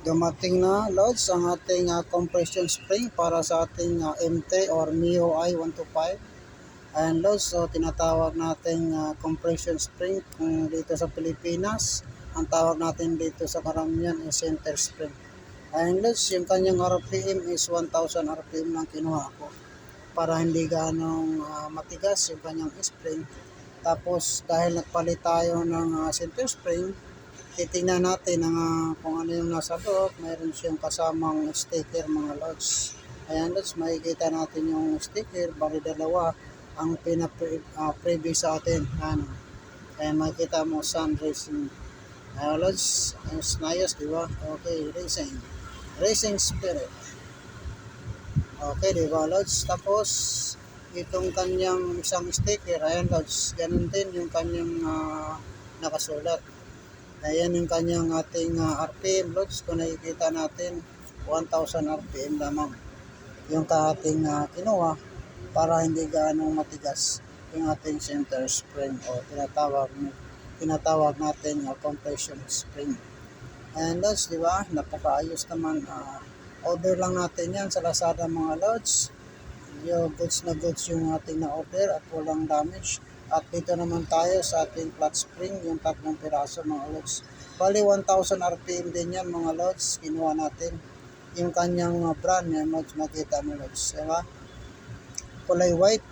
Dumating na Lods ang ating ah, compression spring para sa ating ah, MT or MIUI 125. Ayan Lods, so tinatawag nating ah, compression spring kung dito sa Pilipinas. Ang tawag natin dito sa karamihan is center spring. Ayan Lods, yung kanyang RPM is 1000 RPM lang kinuha ko para hindi ganong ah, matigas yung kanyang spring. Tapos dahil nagpalit tayo ng ah, center spring, titingnan natin ang ah, kung ano yung nasa loob. Mayroon siyang kasamang sticker mga lods. Ayan lods, makikita natin yung sticker. Bali dalawa ang pina-previous sa atin. Ano. Kaya makikita mo sun racing. Ayan lods, ayos na ayos, di ba? Okay, racing. Racing spirit. Okay, di ba lods? Tapos, itong kanyang isang sticker, ayan lods, ganun din yung kanyang ah, nakasulat. Ayan yung kanyang ating ah, RPM loads. Kung nakikita natin, 1,000 RPM lamang yung ating ah, kinuha para hindi ganong matigas yung ating center spring o tinatawag tinatawag natin yung compression spring. And loads, di ba? Napakaayos naman. ah, order lang natin yan sa Lazada mga loads. Yung goods na goods yung ating na-order at walang damage. At dito naman tayo sa ating flat spring, yung tatlong piraso mga lods. Bali 1,000 RPM din yan mga lods, kinuha natin. Yung kanyang uh, brand, yan lods, makita mo lods. Diba? Kulay white.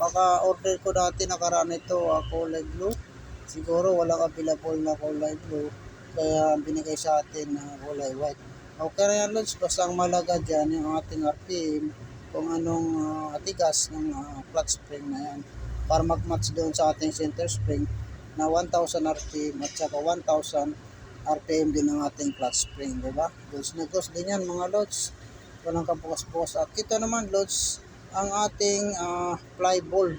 Baka order ko dati nakaraan ito, uh, kulay blue. Siguro walang available na kulay blue. Kaya binigay sa atin na kulay white. Okay na yan lods, basta ang malaga dyan yung ating RPM kung anong uh, tigas ng uh, flat spring na yan para mag-match doon sa ating center spring na 1000 RPM at saka 1000 RPM din ang ating flat spring, di ba? Goods na goods din mga loads. Walang kabukas-bukas. At ito naman loads, ang ating uh, fly ball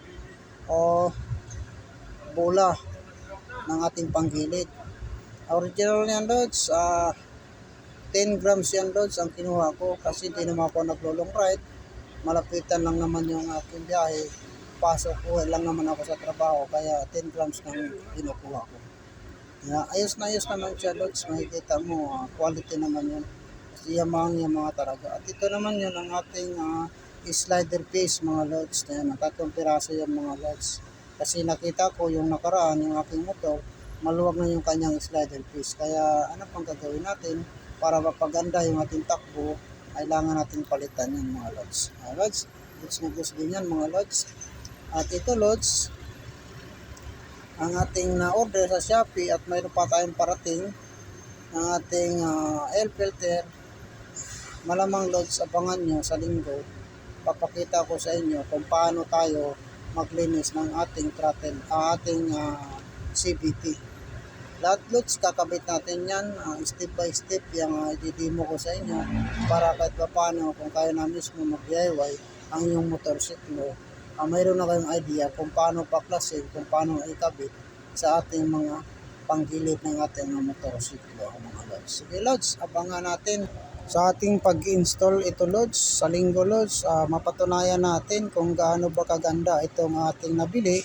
o bola ng ating panggilid. Original yan loads, ah 10 grams yan loads ang kinuha ko kasi hindi naman ako naglo-long ride. Malapitan lang naman yung aking biyahe pasok ko lang naman ako sa trabaho kaya 10 grams nang kinukuha ko. Yeah, ayos na ayos naman siya lods, makikita mo ah, quality naman yun. Kasi yamang yung mga talaga. At ito naman yun ang ating ah, slider piece mga lods. Ayan, tatlong piraso yung mga lods. Kasi nakita ko yung nakaraan, yung aking motor, maluwag na yung kanyang slider piece. Kaya ano pang gagawin natin para mapaganda yung ating takbo, kailangan natin palitan yan mga lods. Uh, lods, lods na gusto din yan mga lods. At ito lods, ang ating na-order sa Shopee at mayroon pa tayong parating ng ating uh, air filter. Malamang lods, abangan nyo sa linggo. Papakita ko sa inyo kung paano tayo maglinis ng ating throttle, uh, ating uh, CVT. Lahat loads, kakabit natin yan, uh, step by step, yung uh, i-demo ko sa inyo para kahit pa paano kung kaya na mismo mag-DIY ang inyong motorsiklo uh, mayroon na kayong idea kung paano paklasin, kung paano ikabit sa ating mga panggilid ng ating mga motorsiklo, mga lods. Sige lods, abangan natin sa ating pag-install ito lods, sa linggo lods, uh, mapatunayan natin kung gaano ba kaganda itong ating nabili.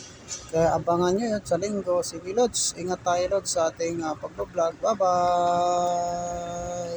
Kaya abangan nyo yun sa linggo. Sige lods, ingat tayo lods sa ating uh, pag-vlog. Bye-bye!